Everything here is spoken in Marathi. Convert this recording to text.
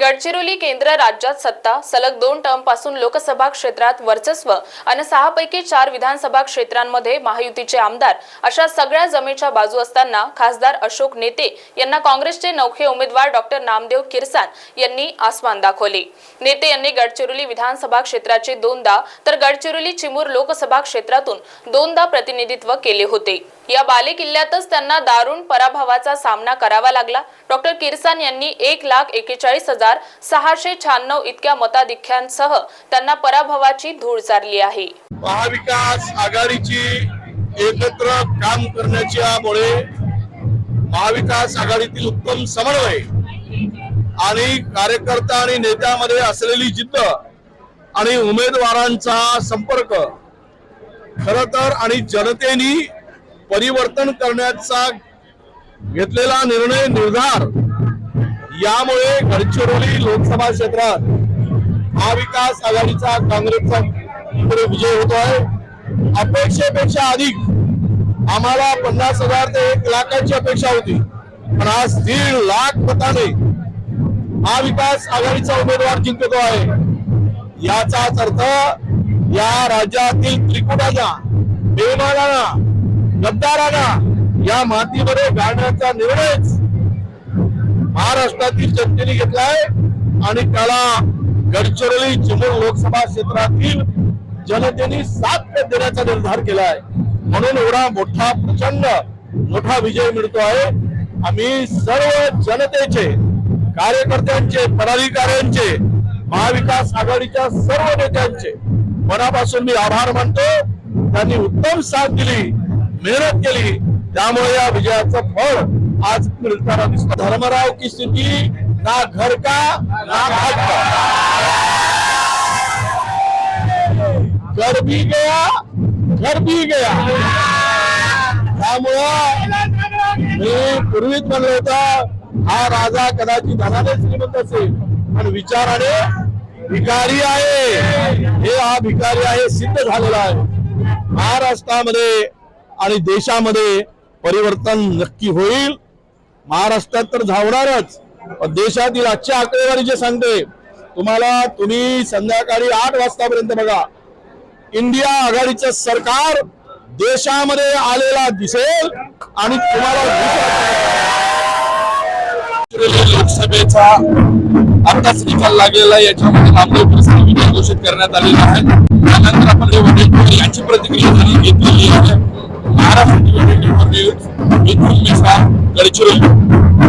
गडचिरोली केंद्र राज्यात सत्ता सलग दोन टर्मपासून लोकसभा क्षेत्रात वर्चस्व आणि सहापैकी चार विधानसभा क्षेत्रांमध्ये महायुतीचे आमदार अशा सगळ्या जमेच्या बाजू असताना खासदार अशोक नेते यांना काँग्रेसचे नौखे उमेदवार डॉक्टर नामदेव किरसान यांनी आसमान दाखवले. नेते यांनी गडचिरोली विधानसभा क्षेत्राचे दोनदा तर गडचिरोली चिमूर लोकसभा क्षेत्रातून दोनदा प्रतिनिधित्व केले होते. या बालेकिल्ल्यातच त्यांना दारुण पराभवाचा सामना करावा लागला. डॉक्टर किरसान यांनी एक लाख एकेचाळीस हजार सहाशे शहाण्णव इतक्या मताधिक्यांसह त्यांना पराभवाची धूळ चारली आहे. महाविकास आघाडीची एकत्र काम करण्याच्यामुळे महाविकास आघाडीतील उत्तम समन्वय आणि कार्यकर्ता आणि नेत्यामध्ये असलेली जिद्द आणि उमेदवारांचा संपर्क खर तर आणि जनतेनी परिवर्तन करण्याचा घेतलेला निर्णय निर्धार. यामुळे गडचिरोली लोकसभा क्षेत्रात महाविकास आघाडीचा काँग्रेसचा इकडे विजय होतो आहे अपेक्षेपेक्षा अधिक आम्हाला पन्नास हजार ते एक लाखाची अपेक्षा होती. पण आज दीड लाख मताने महाविकास आघाडीचा उमेदवार जिंकतो आहे. याचाच अर्थ या राज्यातील त्रिकुटाच्या बेमानाला गद्दारांना या मातीमध्ये गाडण्याचा निर्णयच महाराष्ट्रातील जनतेने घेतलाय आणि त्याला गडचिरोली चिमूर लोकसभा क्षेत्रातील जनतेने साथ देण्याचा निर्धार केलाय. म्हणून एवढा मोठा प्रचंड मोठा विजय मिळतो आहे. आम्ही सर्व जनतेचे कार्यकर्त्यांचे पदाधिकाऱ्यांचे महाविकास आघाडीच्या सर्व नेत्यांचे मनापासून मी आभार मानतो. त्यांनी उत्तम साथ दिली. मेहनत केली. त्यामुळे या विजयाचं फळ आज मिळताना दिसत. धर्मराव की स्थिती ना घर का ना घाट का? घर भी गया घर भी गया. त्यामुळं मी पूर्वीच म्हणलं होतं हा राजा कदाचित धनाने श्रीमंत असेल. पण विचाराने भिकारी आहे. हे हा भिकारी आहे सिद्ध झालेला आहे. महाराष्ट्रामध्ये आणि देशामध्ये परिवर्तन नक्की होईल. महाराष्ट्रात तर धावणारच पण देशातील आजच्या आकडेवारी जे सांगते तुम्हाला तुम्ही संध्याकाळी आठ वाजतापर्यंत बघा. इंडिया आघाडीचं सरकार देशामध्ये आलेला दिसेल आणि तुम्हाला लोकसभेचा आताच निकाल लागलेला याच्यामध्ये नामदेव कृष्ण घोषित करण्यात आलेला आहे. त्यानंतर आपण यांची घेतलेली आहे महाराष्ट्र वडील मिथुन मिश्रा गडचिरोली